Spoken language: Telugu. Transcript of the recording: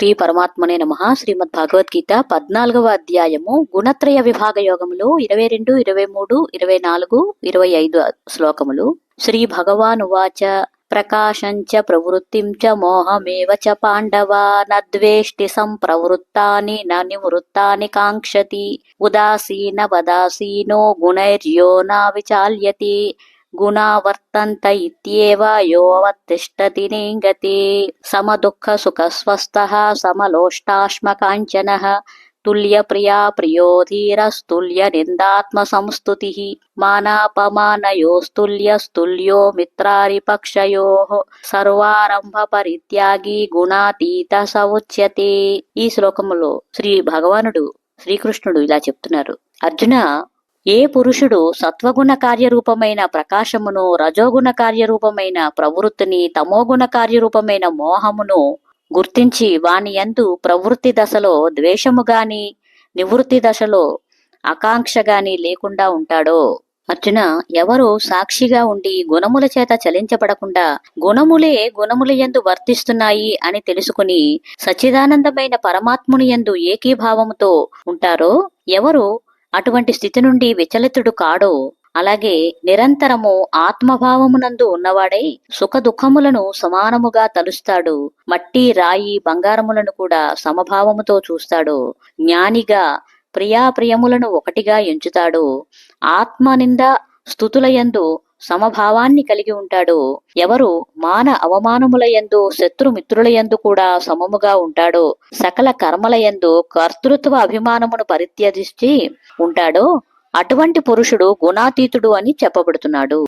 శ్రీ పరమాత్మనే నమ. శ్రీమద్ భగవద్గీత పద్నాలుగవ అధ్యాయము. గుణత్రయ విభాగ యోగములు ఇరవై రెండు ఇరవై మూడు ఇరవై నాలుగు ఇరవై ఐదు శ్లోకములు. శ్రీ భగవానువాచ ప్రకాశంచ ప్రవృత్తిం చ మోహమేవ చ పాండవా నద్వేష్టి సంప్రవృత్తాని న నివృత్తాని కాంక్షతి. ఉదాసీన వదాసీనో గుణైర్యో నా విచాల్యతి. గుణా వర్తంత ఇత్యేవ యోవతిష్టతి నింగతి సమదుఃఖ సుఖ స్వస్థ సమలోష్టాశ్మకాంచన తుల్య ప్రియా ప్రియో ధీరస్తుల్య నిందాత్మ సంస్తుతి మానాపమానయోస్తుల్యస్తుల్యో మిత్రారిపక్షయో సర్వారంభ పరిత్యాగి గుణాతీత ఉచ్యతే ఈ శ్లోకములో శ్రీ భగవానుడు శ్రీకృష్ణుడు ఇలా చెప్తున్నారు. అర్జున ఏ పురుషుడు సత్వగుణ కార్యరూపమైన ప్రకాశమును రజోగుణ కార్యరూపమైన ప్రవృత్తిని తమోగుణ కార్యరూపమైన మోహమును గుర్తించి వాని యందు ప్రవృత్తి దశలో ద్వేషము గాని నివృత్తి దశలో ఆకాంక్ష గాని లేకుండా ఉంటాడో. అర్జున ఎవరు సాక్షిగా ఉండి గుణముల చేత చలించబడకుండా గుణములే గుణముల యందు వర్తిస్తున్నాయి అని తెలుసుకుని సచ్చిదానందమైన పరమాత్ముని యందు ఏకీభావముతో ఉంటారో? ఎవరు? అటువంటి స్థితి నుండి విచలితుడు కాడో. అలాగే నిరంతరము ఆత్మభావమునందు ఉన్నవాడై సుఖ దుఃఖములను సమానముగా తలుస్తాడు. మట్టి రాయి బంగారములను కూడా సమభావముతో చూస్తాడు. జ్ఞానిగా ప్రియాప్రియములను ఒకటిగా ఎంచుతాడు. ఆత్మనింద స్థుతులయందు సమభావాన్ని కలిగి ఉంటాడు. ఎవరు మాన అవమానములయందు శత్రుమిత్రులయందు కూడా సమముగా ఉంటాడో. సకల కర్మలయందు కర్తృత్వ అభిమానమును పరిత్యజించి ఉంటాడో. అటువంటి పురుషుడు గుణాతీతుడు అని చెప్పబడుతున్నాడు.